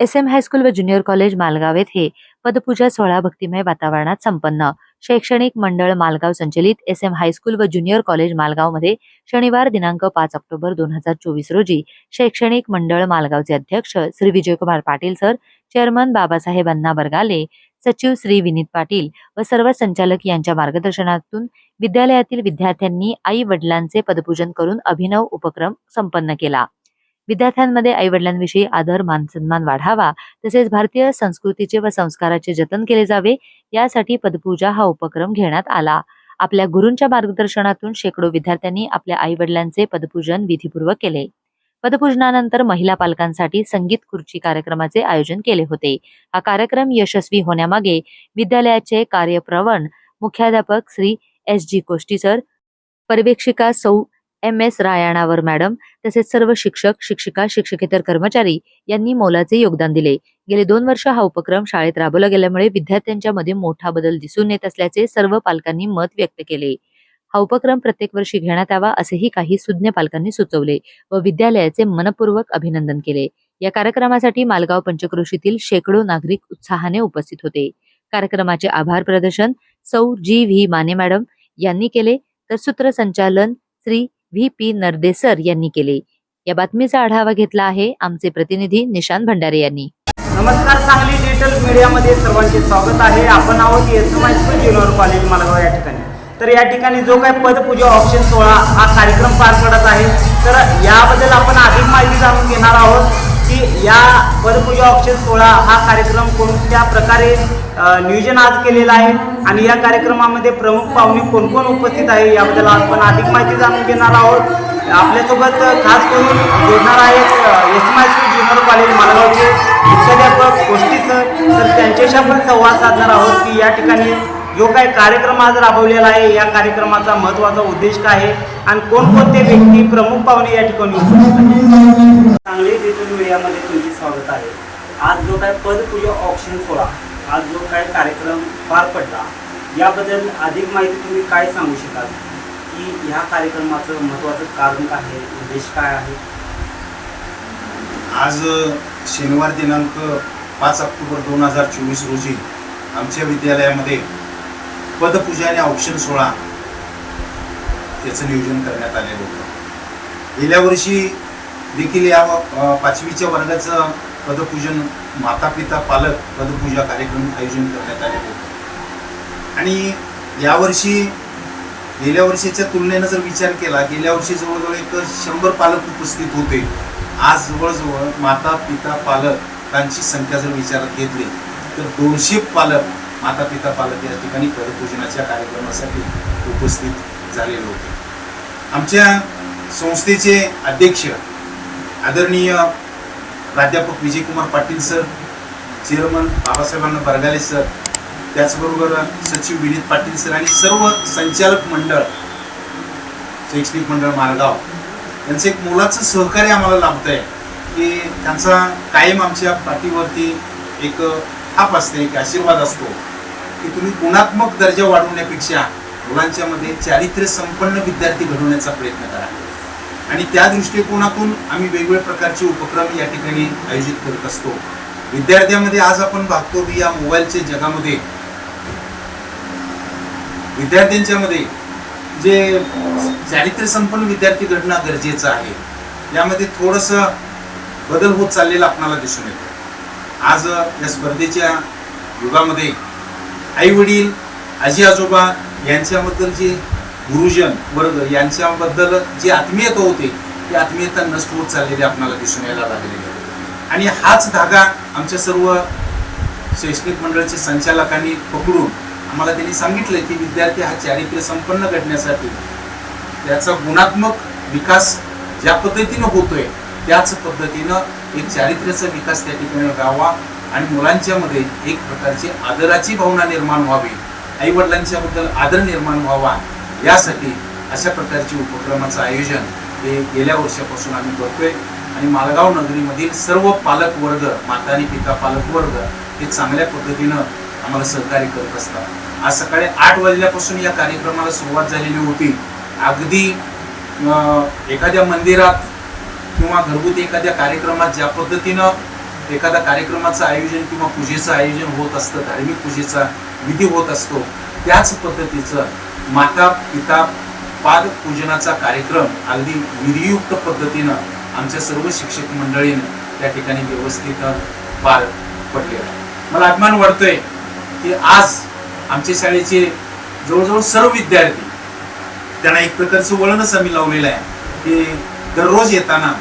S M high school व junior college Malgaon येथे पदपूजा सोहळा भक्तिमय वातावरणात संपन्न. शैक्षणिक मंडळ मालगाव संचलित एस एम हायस्कूल व ज्युनियर कॉलेज मालगावमध्ये शनिवार दिनांक पाच ऑक्टोबर दोन हजार चोवीस रोजी शैक्षणिक मंडळ मालगावचे अध्यक्ष श्री विजयकुमार पाटील सर चेअरमन बाबासाहेब अण्णा बरगाले सचिव श्री विनीत पाटील व सर्व संचालक यांच्या मार्गदर्शनातून विद्यालयातील विद्यार्थ्यांनी आई वडिलांचे पदपूजन करून अभिनव उपक्रम संपन्न केला. विद्यार्थ्यांमध्ये आई वडिलांविषयी आदर मानसन्मान वाढावा तसेच भारतीय संस्कृतीचे व संस्काराचे जतन केले जावे यासाठी पदपूजा हा उपक्रम घेण्यात आला. आपल्या गुरूंच्या मार्गदर्शनातून शेकडो विद्यार्थ्यांनी आपल्या आई वडिलांचे पदपूजन विधीपूर्वक केले. पदपूजनानंतर महिला पालकांसाठी संगीत खुर्ची कार्यक्रमाचे आयोजन केले होते. हा कार्यक्रम यशस्वी होण्यामागे विद्यालयाचे कार्यप्रवण मुख्याध्यापक Shri S G Koshti sir पर्यवेक्षिका सौ एम एस रायणावर मॅडम तसेच सर्व शिक्षक शिक्षिका शिक्षकेतर कर्मचारी यांनी मोलाचे योगदान दिले. गेले दोन वर्ष हा उपक्रम शाळेत राबवला गेल्यामुळे विद्यार्थ्यांच्या मध्ये मोठा बदल दिसून येत असल्याचे सर्व पालकांनी मत व्यक्त केले. हा उपक्रम प्रत्येक वर्षी घेण्यात यावा असेही काही सुज्ञ पालकांनी सुचवले व विद्यालयाचे मनपूर्वक अभिनंदन केले. या कार्यक्रमासाठी मालगाव पंचक्रोशीतील शेकडो नागरिक उत्साहाने उपस्थित होते. कार्यक्रमाचे आभार प्रदर्शन सौ जी व्ही माने मॅडम यांनी केले. तर सूत्रसंचालन श्री व्ही. पी. नरदेसर यांनी केले. या बातमीचा आढावा घेतला आहे आमचे प्रतिनिधी निशांत भंडारे यांनी. नमस्कार सांगली डिजिटल मीडियामध्ये सर्वांचे स्वागत आहे. आपण आहोत S M high school junior college Malgaon या ठिकाणी. तर या ठिकाणी जो काही पदपूजा ऑप्शन सोहळा हा कार्यक्रम पार पडत आहे. तर याबद्दल आपण अधिक माहिती जाणून घेणार आहोत की या पदपूजा ऑप्शन सोहळा हा कार्यक्रम कोणत्या प्रकारे नियोजन आज केलेलं आहे. आणि या कार्यक्रमामध्ये प्रमुख पाहुणे कोण कोण उपस्थित आहे याबद्दल आपण अधिक माहिती जाणून घेणार आहोत. आपल्यासोबत खास करून जोडणार आहेत S M high school junior college मालगावचे मुख्याध्यापक गोष्टी सर. तर त्यांच्याशी आपण संवाद साधणार आहोत की या ठिकाणी जो काही कार्यक्रम आज राबवलेला आहे या कार्यक्रमाचा महत्त्वाचा उद्देश काय आहे? आणि कोणकोणते व्यक्ती प्रमुख पाहुणे या ठिकाणी चांगली आहेत? डिजिटल मीडियामध्ये तुमचे स्वागत आहे. आज जो काय पदपूजा ऑप्शन सोळा आज जो काय कार्यक्रम पार पडला याबद्दल अधिक माहिती तुम्ही काय सांगू शकाल? की ह्या कार्यक्रमाचं महत्त्वाचं कारण काय आहे उद्देश काय आहे? आज शनिवार दिनांक पाच ऑक्टोबर दोन हजार चोवीस रोजी आमच्या विद्यालयामध्ये पदपूजा आणि औक्षण सोहळा याचं नियोजन करण्यात आलेलं होतं. गेल्या वर्षी देखील या पाचवीच्या वर्गाचं पदपूजन माता पिता पालक पदपूजा कार्यक्रम आयोजन करण्यात आले होते. आणि यावर्षी गेल्या वर्षीच्या तुलनेनं जर विचार केला गेल्या वर्षी जवळजवळ एक शंभर पालक उपस्थित होते. आज जवळजवळ माता पिता पालकांची संख्या जर विचारात घेतली तर दोनशे पालक माता पिता पालक या ठिकाणी पदपूजनाच्या कार्यक्रमासाठी उपस्थित झालेले होते. आमच्या संस्थेचे अध्यक्ष आदरणीय प्राध्यापक विजयकुमार पाटील सर चेअरमन बाबासाहेबांना बरगाले सर त्याचबरोबर सचिव विनीत पाटील सर आणि सर्व संचालक मंडळ शैक्षणिक मंडळ मालगाव यांचं एक मोलाचं सहकार्य आम्हाला लाभत आहे की त्यांचा कायम आमच्या पाठीवरती एक थाप असते एक आशीर्वाद असतो की तुम्ही गुणात्मक दर्जा वाढवण्यापेक्षा मुलांच्यामध्ये चारित्र्य संपन्न विद्यार्थी घडवण्याचा प्रयत्न करा. आणि त्या दृष्टिकोनातून आम्ही वेगवेगळ्या प्रकारचे उपक्रम या ठिकाणी आयोजित करत असतो. विद्यार्थ्यांमध्ये आज आपण बघतो की या मोबाईलच्या जगामध्ये. विद्यार्थ्यांच्या मध्ये जे चारित्र्य संपन्न विद्यार्थी घडणं गरजेचं आहे यामध्ये थोडंसं बदल होत चाललेला आपणाला दिसून येतो. आज या स्पर्धेच्या युगामध्ये आई वडील आजी आजोबा यांच्याबद्दल जे गुरुजन वर्ग यांच्याबद्दल जी आत्मीयता होती ती आत्मीयता नष्ट होत चाललेली आपल्याला दिसून यायला लागलेली आहे. आणि हाच धागा आमच्या सर्व शैक्षणिक मंडळाच्या संचालकांनी पकडून आम्हाला त्यांनी सांगितलं की विद्यार्थी हा चारित्र्य संपन्न घडण्यासाठी त्याचा गुणात्मक विकास ज्या पद्धतीनं होतोय त्याच पद्धतीनं एक चारित्र्याचा विकास त्या ठिकाणी व्हावा आणि मुलांच्यामध्ये एक प्रकारची आदराची भावना निर्माण व्हावी. आई आदर निर्माण व्हावा. यासाठी अशा प्रकारचे उपक्रमाचं आयोजन हे गेल्या वर्षापासून आम्ही करतोय. आणि मालगाव नगरीमधील सर्व पालक वर्ग माता आणि पिता पालक वर्ग हे चांगल्या पद्धतीनं आम्हाला सहकार्य करत असतात. आज सकाळी आठ वाजल्यापासून या कार्यक्रमाला सुरुवात झालेली होती. अगदी एखाद्या मंदिरात किंवा घरगुती एखाद्या कार्यक्रमात ज्या पद्धतीनं एखाद्या कार्यक्रमाचं आयोजन किंवा पूजेचं आयोजन होत असतं धार्मिक पूजेचा विधी होत असतो त्याच पद्धतीचं माता पिता पाद पूजनाचा कार्यक्रम अगदी विधियुक्त पद्धतीनं आमच्या सर्व शिक्षक मंडळीनं त्या ठिकाणी व्यवस्थित पार पडलेला आहे. मला अभिमान वाटतोय की आज आमच्या शाळेचे जवळजवळ सर्व विद्यार्थी त्यांना एक प्रकारचं वळणच आम्ही लावलेलं आहे की दररोज येताना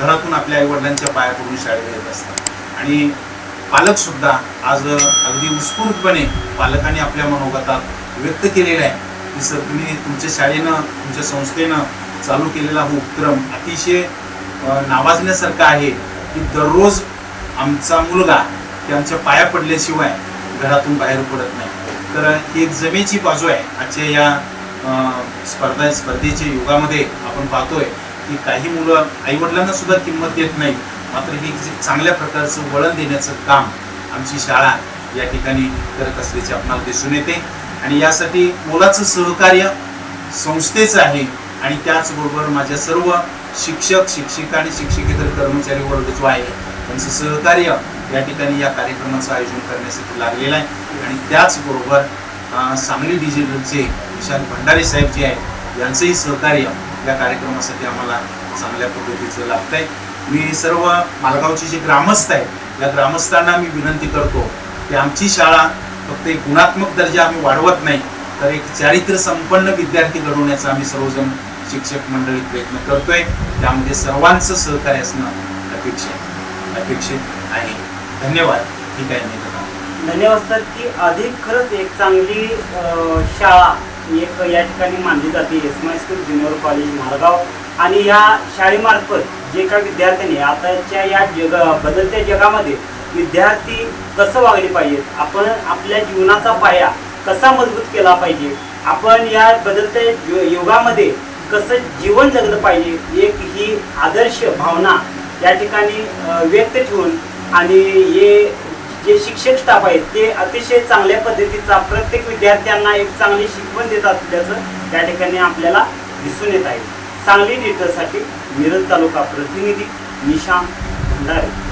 घरातून आपल्या आईवडिलांच्या पाया पडून शाळेला येत असतात. आणि पालक सुद्धा आज अगदी उत्स्फूर्तपणे पालकांनी आपल्या मनोगतात व्यक्त केलेलं आहे. की सर तुम्ही तुमच्या शाळेनं तुमच्या संस्थेनं चालू केलेला हा उपक्रम अतिशय नावाजण्यासारखा आहे की दररोज आमचा मुलगा की आमच्या पाया पडल्याशिवाय घरातून बाहेर पडत नाही. तर ही एक जमेची बाजू आहे. आजच्या या स्पर्धा स्पर्धेच्या युगामध्ये आपण पाहतोय की काही मुलं आईवडिलांना सुद्धा किंमत देत नाही मात्र हे चांगल्या प्रकारचं वळण देण्याचं काम आमची शाळा या ठिकाणी करत असल्याचे आपणाला दिसून येते. आणि यासाठी मुलाचं सहकार्य संस्थेचं आहे आणि त्याचबरोबर माझ्या सर्व शिक्षक शिक्षिका आणि शिक्षकेतर कर्मचारी वर्ग जो आहे त्यांचं सहकार्य या ठिकाणी या कार्यक्रमाचं आयोजन करण्यासाठी लागलेलं आहे. आणि त्याचबरोबर सांगली डिजिटलचे विशाल भंडारे साहेब जे आहे यांचंही सहकार्य या कार्यक्रमासाठी आम्हाला चांगल्या पद्धतीचं लाभत आहे मी सर्व मालगावचे जे ग्रामस्थ आहेत या ग्रामस्थांना मी विनंती करतो की आमची शाळा फक्त एक गुणात्मक दर्जा आम्ही वाढवत नाही तर एक चारित्र्य संपन्न विद्यार्थी घडवण्याचा आम्ही सर्वजण शिक्षक मंडळी प्रयत्न करतोय. त्यामध्ये सर्वांचं सहकार्य असणं अपेक्षित अपेक्षित आहे. धन्यवाद. ठीक आहे मी धन्यवाद सर की अधिक खरंच एक चांगली शाळा एक या ठिकाणी मानली जाते. S my school junior college Malgaon. आणि या शाळेमार्फत जे काही विद्यार्थ्यांनी आताच्या या जग बदलत्या जगामध्ये विद्यार्थी कसं वागले पाहिजेत आपण आपल्या जीवनाचा पाया कसा मजबूत केला पाहिजे? आपण या बदलत्या यु- युगामध्ये कसं जीवन जगलं पाहिजे? एक ही आदर्श भावना या ठिकाणी व्यक्त ठेवून आणि हे जे शिक्षक स्टाफ आहेत ते अतिशय चांगल्या पद्धतीचा प्रत्येक विद्यार्थ्यांना एक चांगली शिकवण देत असल्याचं त्या ठिकाणी आपल्याला दिसून येत आहे. सांगली डिजिटलसाठी मिरज तालुका प्रतिनिधी निशांत भंडारे.